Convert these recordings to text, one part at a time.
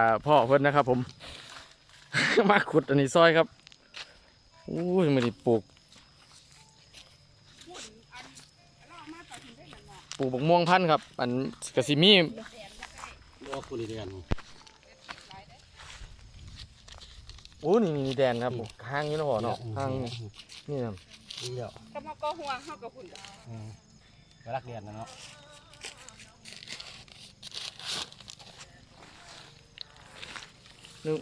อ่าพ่อเพิ่นนะครับ ผม มาขุดอันนี้ซอยครับอู้ยไม่ได้ปลูกปลูกบักม่วงพันธุ์ครับ อันกะสิมีว่าคุณเรียนโอ้นี่นี่แดนครับผมห้างนี้นะพ่อเนาะห้างนี่นี่ครับนี่เดียวก็มาก็ห่วงเฮากับคุณอืมก็รักเรียนนะเนาะ นึก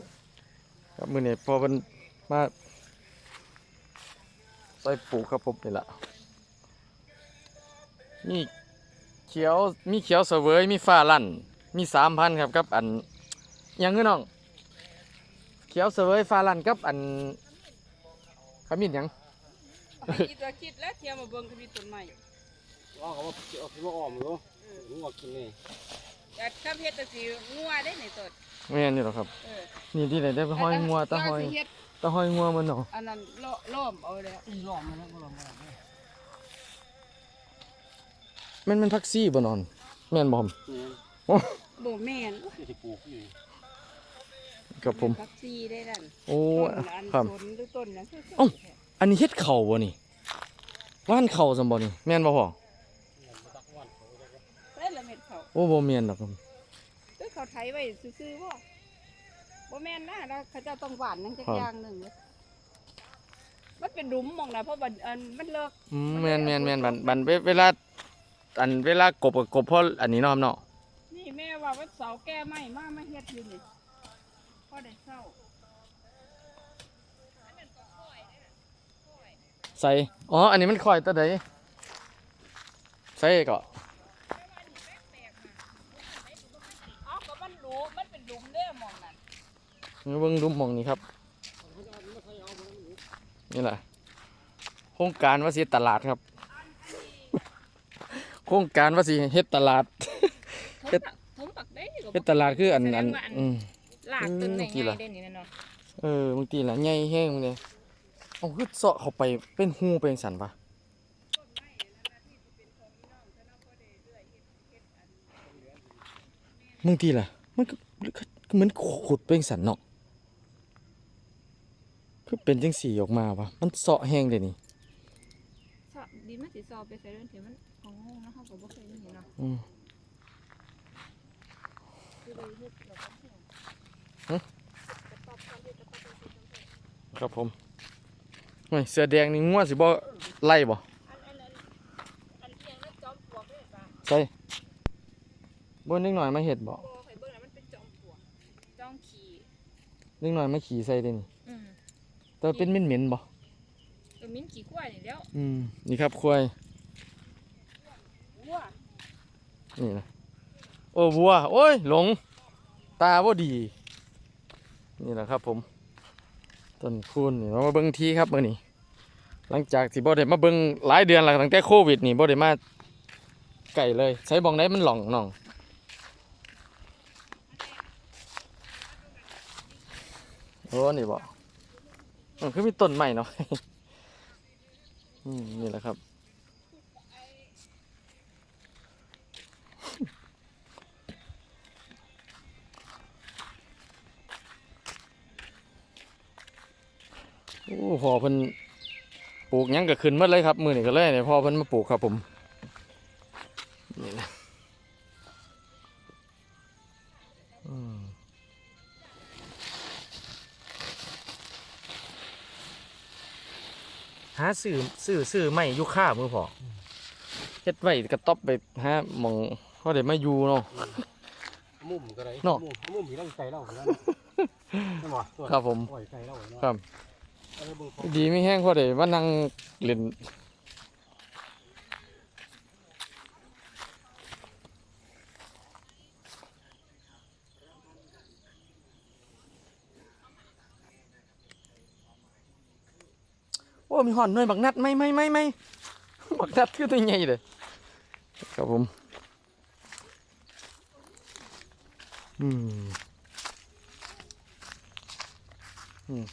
ครับมือนี่พอมันมาซอยปลูกครับผมนี่แหละมีเขียวมีเขียวเสวยมีฟ้าลั่น มีสามพันครับกับอันหยังเงี้น้องเขียวเสวยฟ้าลั่นกับอันขมิ้นหยังคิดว่าคิดแล้วเที่ยวมาเบิ่งก็มีต้นไม้ว่าเขาว่าเอาพี่ว่าอ้อมอยู่รู้ว่ากินนี่อยากทำเฮ็ดแต่สิงัวได้ในต้น ไม่งั้นนี่หรอกครับ เออนี่ที่ไหนได้ไปห้อยงัวตะห้อยสิเฮ็ดตะห้อยงัวมันเนาะอันนั้นล้อล้อมเอาแล้วอีล้อมมันแล้วล้อมมันแม่นแมันพักซี่บ่นอน แม่นบ่ผมนี่บ่แม่นที่ปลูกอยู่กับผม ผักซีได้นั่นโอ้ ต้นอันครับ สนหรือต้นหยังคือเอ้าอันนี้เฮ็ดเข่าบ่นี่ว่านเข่าซำบ่นี่แม่นบ่พ่อได้ละเม็ดเขาโอ้บ่แม่นดอกครับคือ เขาไถไว้ซื่อๆบ่บ่แม่นนะเขาเจะต้องหวานหยังจักอย่างหนึ่งมันเป็นหลุมมองนะเพราะว่าอันมันเลิกอืมแม่นแม่นแม่นบันบันเวเวลา อันเวลากบกับกบเพราะอันนี้เนาะครับเนาะนี่แม่ว่าวันเสาแก้ไม่มามาเฮ็ดอยู่นี่พอได้เศร้าใส่ อ๋อ อันนี้มันข่อยตัวใดใส่ก็ เอ้าก็มันหลุมมันเป็นหลุมเด้อหมองนั่น นี่เบิ่งดูหมองนี้ครับ นี่แหละโครงการว่าสิตลาดครับ โครงการว่าสิเฮ็ดตลาดเฮ็ดผมปักได้ก็เฮ็ดตลาดคืออันอันอืมลากต้นอืมไหนกี่ไงล่ะได้นี่แน่นอนเออบางทีละใหญ่แห้งเลยเอาคือเสาะเข้าไปเป็นหูเป็นสันปะบางทีล่ะมันก็เหมือนขุดเป็นสันเนาะ คือเป็นจังสีออกมาวะมันเสาะแห้งเลยนี่ซอดีมันสิซอไปใส่เรื่องที่มันของงนะเฮาก็บ่เคยมีเนาะอืมคือเลยเฮ็ดแล้วก็เฮ็ดครับผมเฮ้ยเสื้อแดงนี่งัวสิบ่ไล่บ่อันอันอันอันเอียงนั้นจอมปลวกเด้อป่ะใส่บ่นิดหน่อยมาเห็ดบ่บ่ให้เบิ่งแล้วมันเป็นจอมปลวกจอมขี่นิดหน่อยมาขี่ใส่เด้นี่อืม แต่ว่าเป็นเหม็นๆบ่เออมิ้นขี่กล้วยนี่แล้วอืมนี่ครับควายวัวนี่นะโอ้วัวโอ้ยหลง ตาบ่ดี นี่แหละครับ ผมต้นคูณนี่มาเบิ่งทีครับมื้อนี้หลังจากที่บ่ได้มาเบิ่งหลายเดือนแล้วตั้งแต่โควิดนี่บ่ได้มาไก่เลยใช้บองได้มันหล่องน้องโอ้นี่บ่ มันคือมีต้นใหม่เนาะอืมนี่แหละครับโอ้พอเพิ่นปลูกยังก็ขึ้นมดเลยครับ มือนี่ก็เลยเนี่ยพอเพิ่นมาปลูกครับผมนี่นะ หาซื้อซื้อซื้อไม่ยุค่ามือพอเฮ็ดไว้กระต๊อบไปหาหมองเขาได้มาอยู่เนาะ มุมก็ได้เนาะ มุมมุมมีร่างใจเราเหมือนกันใช่ไหมครับผม ปล่อยใจเราเนาะครับ เอาไปเบิ่งของ ดีไม่แห้งพอได้มานั่งเล่น อ้มีหอนหน่วยบักนัดไม่ไม่ไม่ไม่บักนัดคือตัวใหญ่เลยครับผมอืมอืม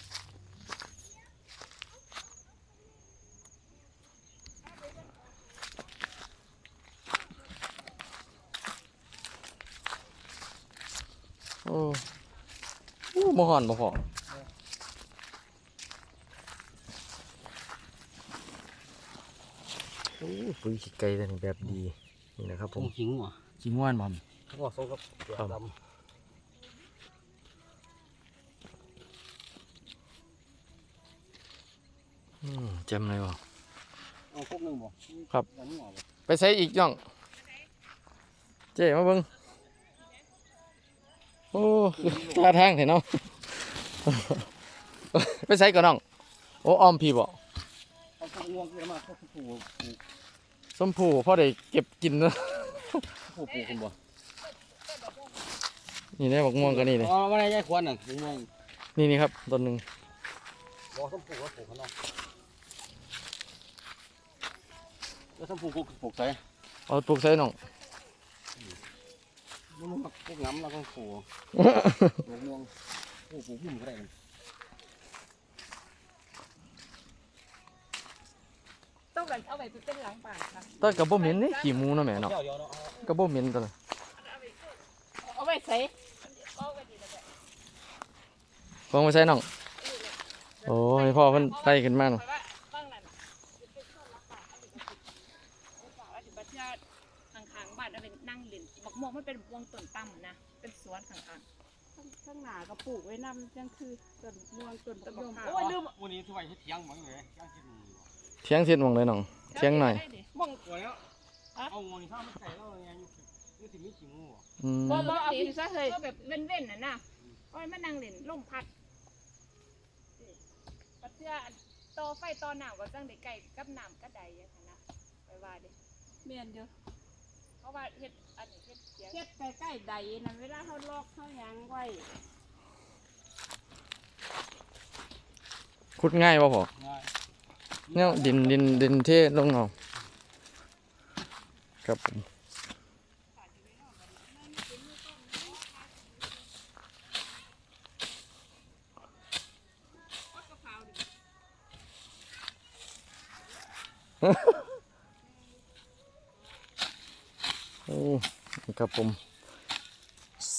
โอ้บ่ฮ้อนบ่อโปุ๋ยขี้ไก่ตัวนี้แบบดีนี่นะครับผผมมหิงว่ะจิงว่านบ่มเขาบอกเขากับเสือดอืมแจ่มเลยบ่ำเอาพวกหนึงบ่ครับอันนี้หมอบ่ไปใส่อีกย่องเจ๊มาเบิ่งโอ้ท่าทางเห็นเนาะไปใส่ก่อนน้องโอ้ออมพี่บ่เอาพวกง่วงขึ้นมาพวกผู้ปลูก ส้มผูพ่อได้เก็บกินเนาะผู้ปลูกคนบ่นี่ได้บอกม่วงกันนี่เลยอ๋อไม่ได้ย้ายควรน่ะง่วงนี่นี่ครับต้นหนึ่งบ่ต้องปลูกแล้วปลูกข้างนอกแล้วต้องปลูกปลูกใส่เอาปลูกใส่น้องมันมันพวกน้ำเราต้องปลูกปลูกง่วงปลูกปลูกหุ่มก็ได้มัน ต้องกันเอาไว้เป็นหลังบ้านค่ะต้นกระบ่เหม็นนี่ขี้หมูเนาะแม่เนาะเดี๋ยวเดี๋ยวเนาะกระบ่เหม็นตัวน่ะเอาไว้ใส่เอาไว้ดีแล้วแหละฟองไปใส่น้องโอ้ยพ่อเพิ่นไล่ขึ้นมาเนาะเพราะว่าบ้างนั่นน่ะเป็นต้นรักป่าอันนี้ก็สิเป็นป่าอันนี้บัดญาติข้างๆบ้านเอาเป็นนั่งเล่นบักม่วงมันเป็นบักม่วงต้นต่ำนะเป็นสวนข้างๆข้างข้างหน้าก็ปลูกไว้นำจังคือต้นม่วงต้นตะยมโอ้ยลืมวันนี้ทุกวันเที่ยงมั้งเลยย่างกินอยู่ เชียงเสียนหมองเลยน้องเที่ยงหน่อยม่วงสวยแล้วเอางวงข้าวมันไก่แล้วยังยู่ที่มีขี้งูอืมบ่บ่เอาพี่ซะเฮ้ยก็แบบเว้นๆน่ะนะอ้ยมานั่งเล่นลมพัดปัดเสื้อต่อไฟต่อหนาวก็จังได้ไก่กับน้ำกระไดอย่างนั้นะไปว่าเด้แม่นเด้อเพราะว่าเฮ็ดอันนี้เฮ็ดเสียงเฮ็ดใกล้ๆใดนั่นเวลาเฮาลอกเฮายังไว้ขุดง่ายบ่ะพอง่าย เนี่ยดินดินดินเทลงเอาครับผมโอ้ครับผม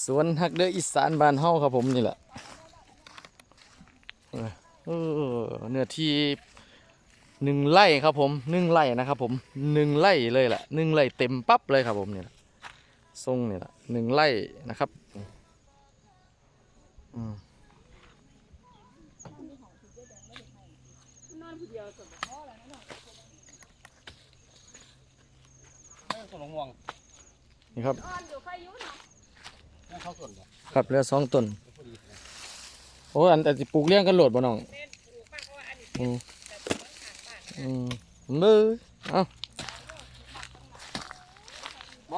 สวนฮักเดออีสานบ้านเฮาครับผมนี่แหละเออเนื้อที่ หนึ่งไร่ครับผมหนึ่งไร่นะครับผมหนึ่งไร่เลยแหละหนึ่งไร่เต็มปั๊บเลยครับผมเนี่ยทรงเนี่ยแหละหนึ่งไร่นะครับอืมนอนผู้เดียวก็บ่พอแล้วนะไม่ต้นง่วงนี่ครับนอนอยู่ไฟอยู่เนาะไม่เข้าส่วนบ่ครับเหลือสองต้นพอดีโอ้อันแต่สิปลูกเลี้ยงกันโหลดบ่น้องแม่นปลูกมากเพราะว่าอันนี้อืม อืมมือเอ้าบ่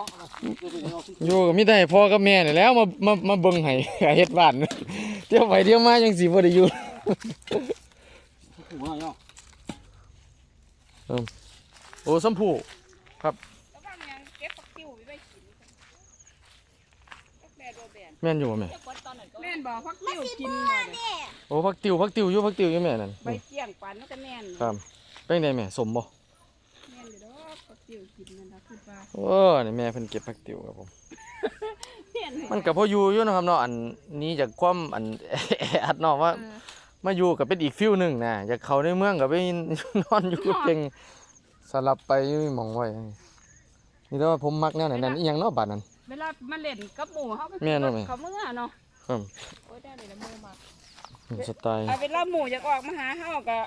คือเป็นเอาอยู่กับมิได้พ่อกับแม่นี่แหล้วมามามาเบิ่งให้เฮ็ดบ้านเดี๋ยวไปเดี๋ยวมาจังสิบ่ได้อยู่ผู้ว่าเนาะโอ้สมผูแล้วว่ามันยังเก็บปักติ้วไว้กินจักแบดบ่แบนแม่นอยู่บ่แม่แม่นบ่พักติ้วกินบ่เด้โอ้พักติวพักติวอยู่พักติวอยู่แม่นั่นใบเกี้ยงปันมันก็แม่นครับ เป็นไงแม่สมบ่แม่นอยู่ดอกปักติ้วกินนั่นล่ะคือว่าโอ้นี่แม่เพิ่นเก็บพักติวครับผม แม่นมันก็พออยู่อยู่เนาะครับเนาะอันนี้จากความอัน แออัดเนาะว่าเออมาอยู่ก็เป็นอีกฟิลหนึงนะอยากเข้าในเมืองก็ไปนอนอยู่เก่งสลับไปอยู่หมองไว้นี่แต่ว่าผมมักแนวไหนนั่นอีหยังเนาะบาดนั้น เวลามาเล่นกับหมู่เฮาก็แม่นบ่แม่ เขาเมื่อเนาะครับโอ้ยได้เลยละหมู่มาสไตล์ เอาเวลาหมู่อยากออกมาหาเฮาก็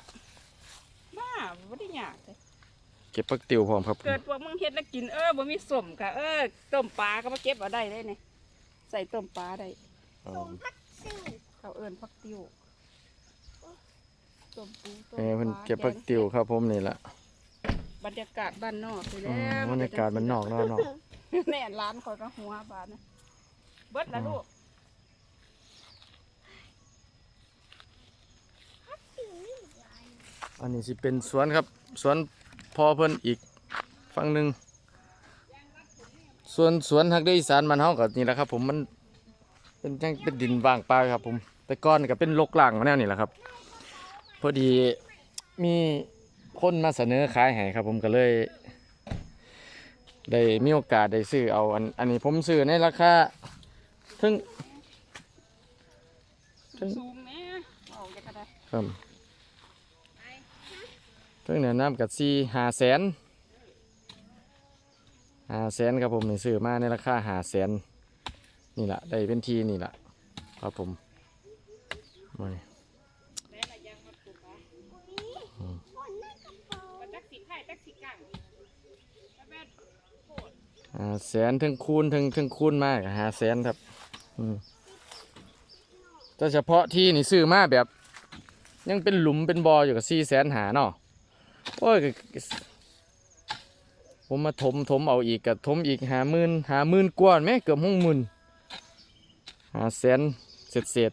มาบ่ได้ยากเด้เก็บพักติวพร้อมครับผมเกิดพวกมึงเฮ็ดแล้วกินเออบ่มีสมค่ะ เออต้มปลาก็มาเก็บเอาได้เลยนี่ใส่ต้มปลาได้อ๋อเขาเอิ้นผักติ้วต้มปูต้มแม่เพิ่นปลาเก็บพักติวครับผมนี่แหละบรรยากาศบ้านนอกไปอืแล้มวบรรยากาศมันนอกเนาะเนาะแน่ร้านคอยก็หัวบานนะเบิดละลูก อันนี้สิเป็นสวนครับ สวนพอเพิ่นอีกฝั่งหนึ่งส่วนสวนฮักได้อีสานมันเฮาก็นี่แหละครับ ผมมันเป็นจังเป็นดินว่างเปล่าครับ ผมแต่ก่อนก็เป็นลกล่างมาแนวนี่แหละครับ พอดีมีคนมาเสนอขายให้ครับ ผมก็เลย ได้มีโอกาสได้ซื้อเอาอันอันนี้ผมซื้อในราคาถึงสูงแน่เอาจะกระไดครับ เพิ่งเหนี่ยน้ำกับซีหาแสนหาแสนครับผมนี่ซื้อมาในราคาหาแสนนี่แหละได้เป็นทีนี่แหละครับผมมานี่แม่ละยังมาปลูกอะมาจักสีไข่จักสีกังแล้วแม่โคตรหาแสนถึงคูณถึงถึงคูณมากหาแสนครับอืมแต่เฉพาะที่นี่ซื้อมาแบบ ยังเป็นหลุมเป็นบออยู่กับสี่แสนหาเนาะ โอ้ยก็ผมมาถมถมเอาอีกกับถมอีกหาหมื่นหาหมื่นกว่าไหมเกือบห้องหมื่นหาแสนเสร็จเสร็จ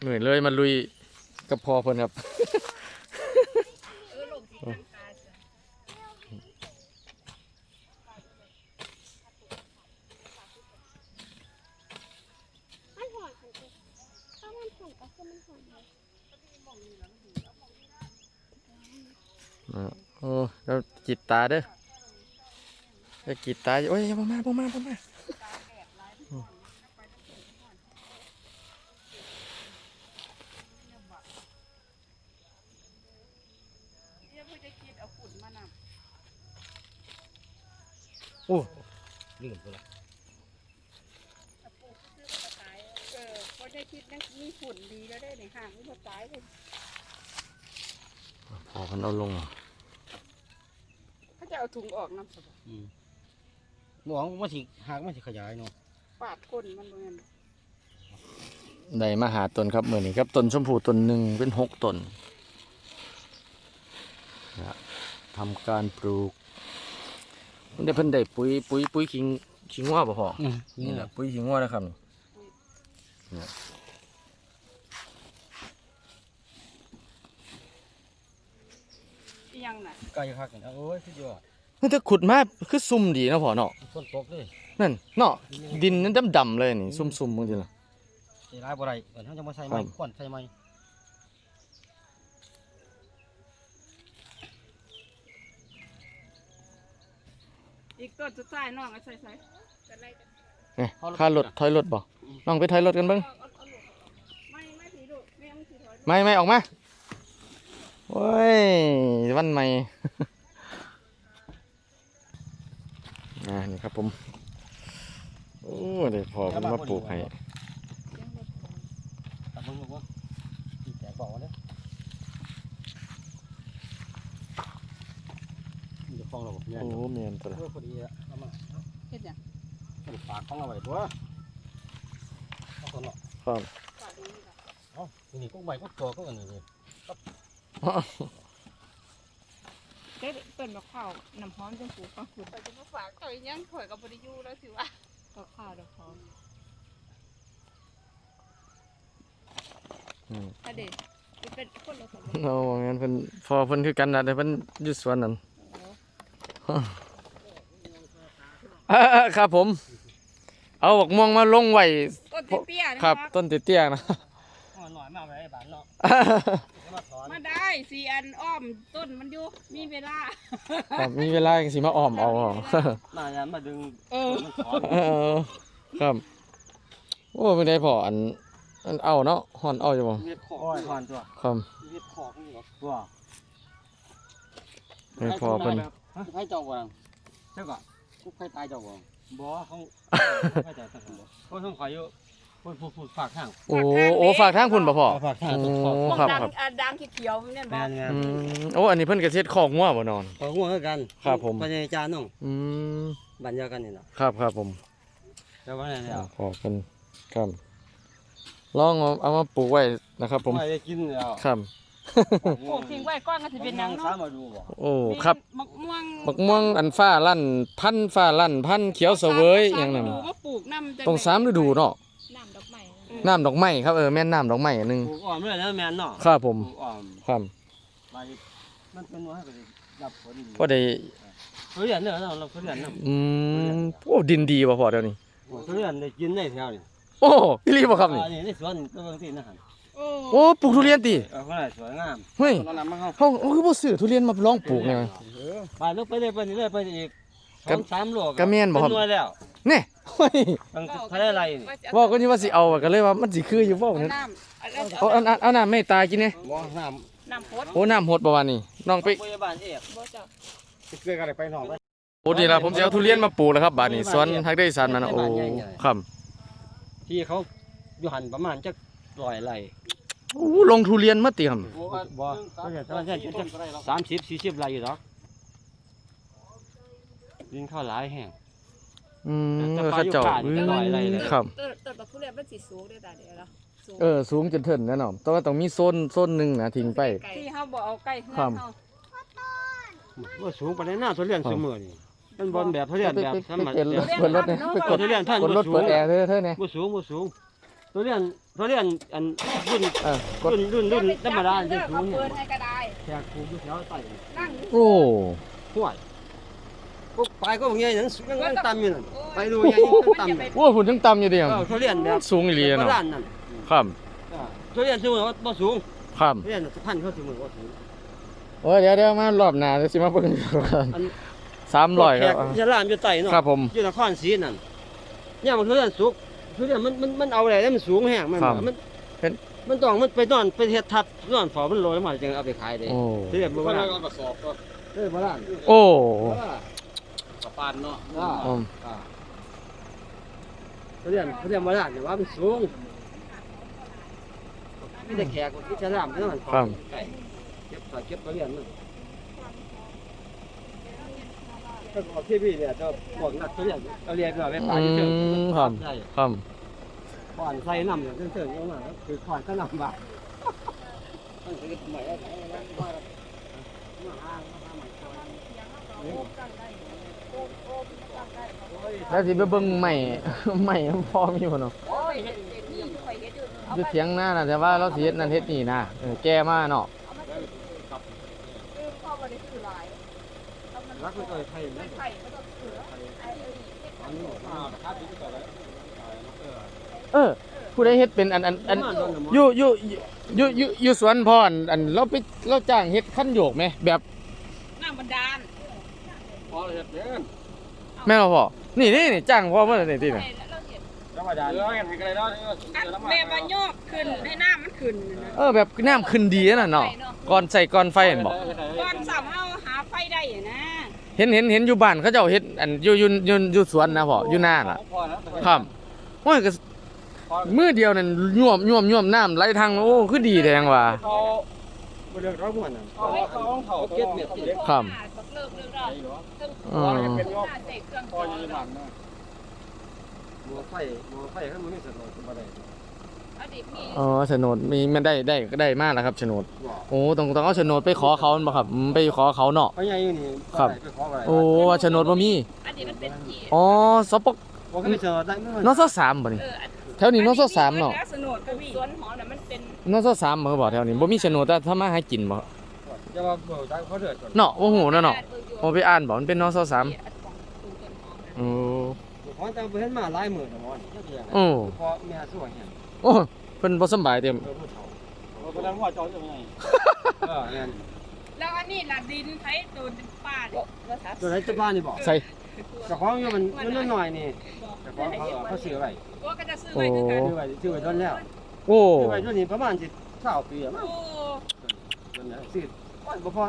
เหนื่อยเลยมาลุยกับพอเพิ่นครับ ออลงที่ทางการจ้ะมันหอนคันเองถ้ามันหอนก็คือมันหอนเลยอ่าโอ้แล้วจิตตาเด้อแล้วจิตตาโอ้ยอย่าบ่มาบ่มาบ่มาเดี๋ยวเพื่อจะคิดเอาฝุ่นมานโอ้ลืมไปละำเอาปลูกซื้อมาขายเออ เพราะได้คิดนั่นมีฝุ่นดีแล้วได้ในห่างไม่พอตายเลยพอเพิ่นเอาลงเขาจะเอาถุงออกน้ำสบอืมหมองมันสิหากมันสิขยายเนาะปาดก้นมันเหมือนได้มาหาต้นครับมื้อนี้ครับต้นชมพูต้นหนึ่งเป็นหกต้นนะทำการปลูกมันได้เพิ่นได้ปุ๋ยปุ๋ยปุ๋ยขิงขิงว่าบ่พออืมนี่แหละปุ๋ยขิงว่านะครับนี่อี ยังน่ะไก่คักกันโอ้ยสุดยอดเฮ้ยถ้าขุดมาคือซุ่มดีเนาะพ่อเนาะฝนตกเลยนั่นเนาะดินนั้นดำๆเลยนี่ซุ่มๆบางทีล่ะสิหลายบ่ได้เอิ้นเฮาจะมาใส่คไม้รับควนใส่ไม้อีกต้นสุดท้ายน้องเอาใส่ใส่จะไล่กันนี่ค่ารถถอยรถบ่น้องไปถอยรถกันเบิ่งเอาเอาเอาลูกไม่ไม่ถีลูกไม่เอาถีถอยลูกไม่ไม่ออกมา โอ้ย วันใหม่อ่านี่ครับผม โอ้เดี๋ยวพอผมมาปลูกให้ตัดมึงลูกว่าสิแตกบอกว่าเด้อมันจะฟ้องเราบ่เนี่ยโอ้เมียนตัวละเออพอดีอะเอามาเฮ็ดหยังเอาฝากของเอาไว้ตัวเอาคนเนาะครับปาดนี้ล่ะเอ้านี่ก็ใบก็ตัวก็อันนี้นี่ เด็ดเป็นมะพร้าวน้ำหอมจังปูฟังคุณไปจะมาฝากต่อยยังข่อยกับบริยูแล้วสิวะมะพร้าวดอกหอมอืมถ้าเด็ดจะเป็นคนละสมเอาว่างั้นเพิ่นพอเพิ่นคือกันนะแต่เพิ่นอยู่สวนนั่นอ่าๆครับผม เอาบักม่วงมาลงไว้ต้นเตี้ยๆนะครับ ต้นเตี้ยๆนะเอาหน่อยมาไว้ในบ้านเนาะจะมาถ อนมาได้สี่อันอ้อมต้นมันอยู่มีเวลา ครับมีเวลาจังสิมาอ้อมเอาเหรอ มายันมาดึงเออ มันถอนเออครับ โอ้ไม่ได้พออันอันเอาเนาะหอนเอาอยู่บ่เวียดขอกโอ้ยถอนตัวครับเวียดขอกนี่เหรอตัวไม่พอเพิ่นใครเจ้าบ่งเจ้าก่อนกูใครตายเจ้าบ่งบ่เขาใครตายสักคนบ่เขาต้องขอยอยู่ พูดพูดพูดฝากทาง โอ้โอ้ฝากทางคุณบ่พ่อฝากทางโอ้ขอกพวกครับดังครับอะดังเขียวๆเนี่ยบแม่อกนแม่นอืมโอ้อันนี้เพิ่นก็เฮ็ดคอกงัวบ่นอน ขอห่วงกันครับผม ปัญญาจารย์น้องอืมบัญญากันนี่น่ะครับครับผมแต่ว่าเนี่ยอ่าพอเพิ่นครับลองเอาเอามาปลูกไว้นะครับ ผมไม่ได้กินแล้วครับ ปลูกทิ้งไว้ก้อนก็จะเป็นหนังสาเนาะมาดูบ่โอ้ครับมะม่วงบักม่วงอันฟ้าลั่น พันธุ์ฟ้าลั่น พันธุ์เขียวเสวยอหย่างนั้นสมฤดูมาปลูกน้ำจะต้องสามฤดูเนาะน้ำดอกไม้ น้ำดอกไม้ครับเออแม่นน้ำดอกไม้อันหนึงปลูกอ้อมเลยนะแม่นเนาะครับผมปลูกอ้อมครับใบมันเป็นว่าให้ก็ได้รับผลดีพอได้ทุเรียนเนี่ยเราเราทุเรียนเนาะอืมโอ้ดินดีบ่พอเดี๋ยวนี้ทุเรียนได้กินได้แถวนี่โอ้พี่รีบ่ครับนี่อันนี้ในสวนก็บางทีนะฮะโอ้โอ้ปลูกทุเรียนติเออคนไหนสวยงามเฮ้ยตอนนั้นมันเขาเฮาเฮาคือบ่ซื้อทุเรียนมาลองปลูกเนี่ยไปลูกไปเลยไปนี่เลยไปอีกสกะองสามโลกะแม่นบ่ครับ เป็นหน่วยแล้ว แน่โอ้ยตั้งทะเลอะไรนี่บอกก็นี่ว่าสิเอาอะก็เลยว่ามันสิคืออยู่บ่เอาเนี่ยน้ำเอาเอาเอาเอาเอาน้ำไม่ตายกินเนี่ยบ่น้น้ำพดโอ้น้ำหดบ่วานี่น้องำไปพยาบาลเอกบ่จ้ะเกิดอะไรไปหนองไปโอ้ดีละผมจะเอาทุเรียนมาปลูกแล้วครับบาดนี้สวนทักได้อีสานมันน่ะโอ้ครับที่เขาอยู่หันประมาณจักร้อยไร่โอ้ลงทุเรียนมาเตรียมบ่ก็จะต้องใช้จักสามสิบสี่สิบไร่อยู่ดอกดินเข้าหลายแห่ง อืมแต่เขาเจ้าปลาอยู่อืป่านี่ก็ร้อยไร่เลยมครับ ต้นต้นบักทุเรียนมันสิสูงเด้อตาเดียวละสูงเออสูงจนเถินแน่นอนแต่ว่าต้องมีโซนโซนหนึงนะทิ้งไปที่เฮาบ่เอาใกล้เฮือครันบเฮาว่าสูงปานใดหน้าทุเรียนเสมอนี่มันบอลแบบทุเรียนแบบธรรมไปดาเปิดรถเนี่ยไปกก็ดทุเรียนท่านกดรถบ่สูเปิงดแอร์เธอเธอเนี่ยบ่สูงบ่สูงทุเรียนทุเรียนอันรุ่นเออกดรุ่นรุ่นรุ่นธรรมดาจะสูงเปิเนี่ยดให้ก็ได้แขกปลูกอยู่แถวใต้นั่งโอ้ห้วย พวกปลายก็บ่ใหญ่นั่นสูงยังต่ำอยู่นั่นไปดูใหญ่ยังต่ำอยู่โหหุ่นทั้งต่ำอยู่เดียวเออทุเรียนแบบสูงอีหลีโบเนาะราณนั่นครับเออทุเรียนสูงว่าบ่สูงครับทุเรียนพันธุ์เขาสูงว่าสูงโอ้ยเดี๋ยวเดี๋ยวมารอบหน้าจะสิมาเบิ่งดูกันอันสามร้อยแขครักบจะลามอยู่ใต้เนาะครับผมอยู่นครศรีนั่นเนี่ยมันทุเรียนสุกทุเรียนมันมันมันเอาอะไรแล้วมันสูงแห้งมันครับมันเป็นมันต้องมันไปนอนไปเฮ็ดทับนอนฝอมันโรยมาจึงเอาไปขายได้โอ้ทุเรียนโบราณกระสอบก็เออโบราณโอ้กระ ปานเนาะอืมทุเรียนทุเรียนโบราณเนี่ยว่ามันสูงมีแต่แขกที่จะลามที่นั่นฝอไก่เก็บฝาเก็บทุเรียนมันถ้าบอกที่พี่เนี่ยจะบอกนักทุเรียนเอาเรียนไปไปปลาอืเฉยมครับใช่ครับก่อนใส่น้ำอย่างเฉยๆลงมาคือก่อนก็น้ำบาต้องซื้อใหม่ได้ แล้วสิไปเบิ่งใหม่ใหม่พอมีบ่เนาะโอ้ยเฮ็ดนี่ข่อยเฮ็ดอยู่เอาอยู่ไปเถียงหน้าน่ะแต่ว่าเราสิเฮ็ดนั่นเฮ็ดนี่นะเออแก่มาเนาะคือพ่อบ่ได้ซื้อหลายเอามันรักไม่เคยใครไม่นะไข่ก็ต้องซื้อไอ้ไอ้อันนี้เออ ผู้ใดเฮ็ดเป็นอันอันอันอยู่อยู่อยู่อยู่อยู่สวนพ่ออันอันเราไปเราจ้างเฮ็ดคันโยกไหมแบบน้ำบันดาลพอเลยเดิน แม่นบ่พ่อนี่นี่นี่จ้างพ่อเมื่อนี่ติน่ะแล้วเราเห็นธรรมดาเรื่องอะไรกันเลยเนาะอันแม่บ่โยกขึ้นให้น้ำมันขึ้นนะเออแบบน้ำขึ้นดีน่ะเนาะก่อนใส่ก่อนไฟเห็นบ่ก่อนสามเฮาหาไฟได้อะนะเห็นเห็นเห็นอยู่บ้านเขาเจ้าเฮ็ดอันอยู่อยู่อยู่อยู่สวนนะพ่ออยู่หน้าน่ะครับโอ้ยก็มือเดียวนั่นย่วมย่วมย่วมน้ำไหลทางโอ้คือดีแดงว่ะเขาเรื่องร้อยม้วนน่ะเขาเขาเก็บเม็ดครับ บักเลิกเลิกเราซึ่งอืมเป็นยอดเสกเครื่องกรองมัวไฟมัวไฟเขามันไม่สะดวกบ่ได้อดีตมีอ๋อโฉนดมีมันได้ได้ได้มากแล้วครับโฉนดบ่โอ้ต้องต้องเอาโฉนดไปขอเขาบ่ครับอืมไปขอเขาเนาะเพราะใหญ่อยู่นี่ครับ ไปขออะไรโอ้ว่าโฉนดบ่มีอันนี้มันเป็นที่อ๋อสปกบ่ก็ไม่เจอได้มั้ยนอสสามบ่นี่เอออันแถวนี้นอสสามเนาะ สนุนก็มีสวนหอน่ะมันเป็นนอสสามบ่บ่แถวนี้บ่มีโฉนดแต่ถ้ามาให้กินบ่ จะว่าบ่ได้เขาเดือดก่อนเนาะโอ้โหเนาะเนาะโอ้ไปอ่านบ่มันเป็นนอสสามโอ้ขอแต่บ่เห็นมาหลายมื้อแล้วบ่นี่จักอย่างโอ้พอแม่สวยแฮงโอ้เพิ่นบ่สำบายเต็มเออผู้เฒ่าบ่ได้ว่าจอจะไงเออแม่นแล้วอันนี้ล่ะดินไผตัวดินป่าเนี่ยภาษาตัวไหนจะบ้านนี่บอกใส่เจ้าของอยู่มันมันน้อยๆนี่เจ้าของเขาเขาซื้อไว้ตัวก็จะซื้อไว้คือกันซื้อไว้ซื้อไว้ต้นแล้วโอ้ซื้อไว้ต้นนี้ประมาณสิ20ปีอะมั้งโอ้ต้นนี้ซื้อโอ้ยบ่พอ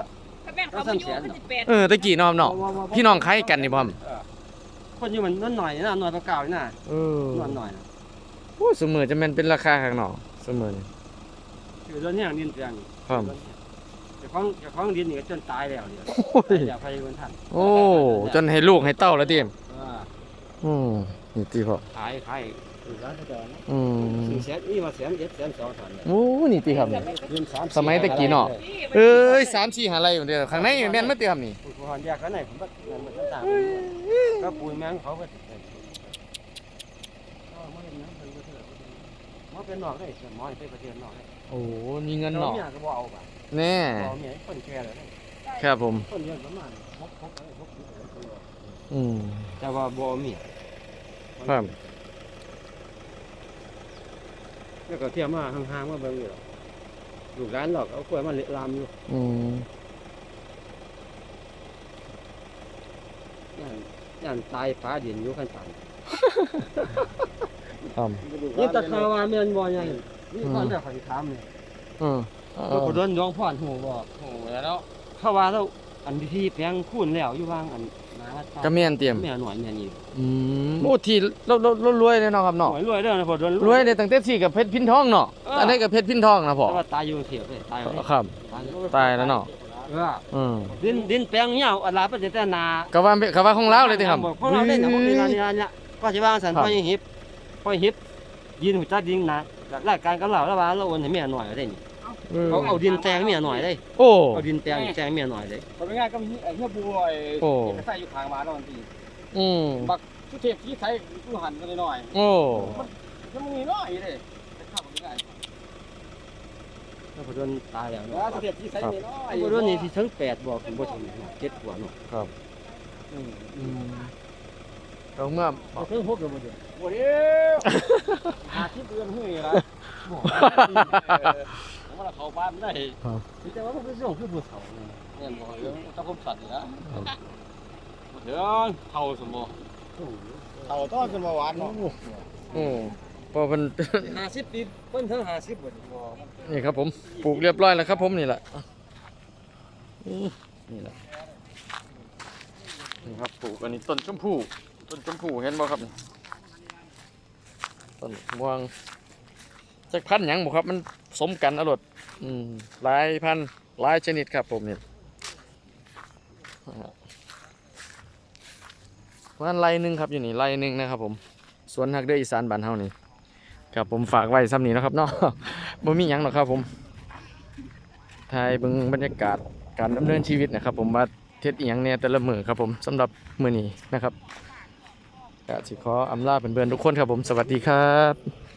ถ้าแม่นเขาบ่อยู่ก็สิเป็ดเออตะกี้เนาะเนาะพี่น้องใครกันนี่บ่ครับเออคนอยู่มันน้อยหน่อยนะน้อยกว่าเก่านี่นะเออน้อยหน่อยนะโอ้เสมอจะแม่นเป็นราคาข้างนอกเสมอนี่ซื้อต้นนี้ดินแปลงนี่ครับเจ้าของเจ้าของดินนี่ก็จนตายแล้วเนี่ยโอ้ย อย่าไปคนท่านโอ้จนให้ลูกให้เต้าแล้วติเอออืมนี่ติพ่อขายขายซื้อร้านเขาเจอนะอืมซื้อแสนนี่มาแสนเจ็ดแสนสองพันเนี่ยโอ้นี่ติครับนี่ เงินสามสมัยตะกี้เนาะ เอ้ย3 4 5ไร่อยู่เด้อข้างในแม่นมาเติครับนี่ผู้คนแยกกันไหนผมก็เงินมันต่างๆก็ปุ๋ยแมงเขาก็มาเป็นนอกได้หมอไปประเทศนอกได้โอ้มีเงินเราเนาะเนี่ยก็บ่เอาไปแน่เราเนี่ยคนแก่เลยครับผมคนเดียวประมาณหกหกหกอืมแต่ว่าบ่มีครับแล้วก็เที่ยวมาห่างๆมาเบิ่งอยู่ ลูกร้านหรอกเอากล้วยมาเละลามอยู่อืมย่านย่านตายฟ้าดินอยู่ขั้นต่ครับนี่ตะคาวาแม่นบ่ใหญ่นี่ก่อนเดี๋ยวขอยสิถามนี่อืมก็บ่โดนยองพ่อนหูบ่โอ้โหแล้วเขาว่าเราอันที่แพงคูณแล้วอยู่ว่างอันหนาวัดตา ก็แม่นเตรียมแม่หน่อยแม่นี่อืมโอ้ที่เราเราเรารวยเลยเนาะครับหน่เนาะอยรวยเด้อนะพอโดนรวยได้ตั้งแต่ที่กับเพชรพินทองเนาะเอออัอันนี้กับเพชรพินทองนะพ่อแต่ว่าตายอยู่เถียบเลยตายเลยครับตายตายแล้วเนาะเอออืมดินดินแปลงเหี่ยวอันลาประเจตนาก็ว่าก็ว่าของเราเลยติครับเพราะเราเล่นของนี่นี่นี่ก็สิว่าสันครับพ่อหิบพ่อหิบยินหูจักดินนะรายการกับเราแล้วว่าเราโอนให้แม่หน่อยได้นี่ เขาเอาดินแตงแม่หน่อยได้โอ้ เอาดินแตงแตงแม่หน่อยได้คนเป็นง่ายก็มีไอ้เหี้ยบัวไอ้โอ้ที่ใส่อยู่ข้างบ้านเราทันทีอืมบักชุดเทพที่ใส่ผู้หันกันหน่อยโอ้ๆมันมีน้อยเลยไปข้าวมันง่ายแล้วพอโดนตายแล้วแล้วชุดเทพที่ใส่มีน้อยพอโดนนี่ที่ถึง8บอกบ่ถึง7กว่าเนาะอืมเราเมื่อบ่ถึง6ก็บ่ถึงโอ้เด้หาที่เดือนหื้อละ ผมว่าเขาบ้านได้แต่ว่าผมเป็นส่งคือผู้เฒ่านี่เนี่ยบอกเรื่องตะคมสัตว์นี่นะเดี๋ยวเท่าสมบูเท่าต้อนขึ้นมาหวานเนาะโอ้พอเพิ่น50ปีเพิ่นถึง50บ่ถึงบ่นี่ครับผมปลูกเรียบร้อยแล้วครับผมนี่แหละอืมนี่แหละนี่ครับปลูกอันนี้ต้นชมพู่ต้นชมพู่เห็นบ่ครับนี่ต้นม่วงจักพันธุ์หยังบ่ครับ มันสมกันอรด อืมหลายพันธุ์หลายชนิดครับผมเนี่ยวันไรหนึ่งครับอยู่นี่ไรหนึ่งนะครับผมสวนฮักเดออีสานบ้านเฮานี่ครับผมฝากไว้ซ้ำนี้นะครับเนาะบ่มีหยังหรอกครับผมถ่ายเบิ่งบรรยากาศการดำเนินชีวิตนะครับ ผมว่าเท็ดอีหยังเนี่ยแต่ละมือครับผมสำหรับมือนี้นะครับก็สิขออำลาเพื่อนๆทุกคนครับผมสวัสดีครับ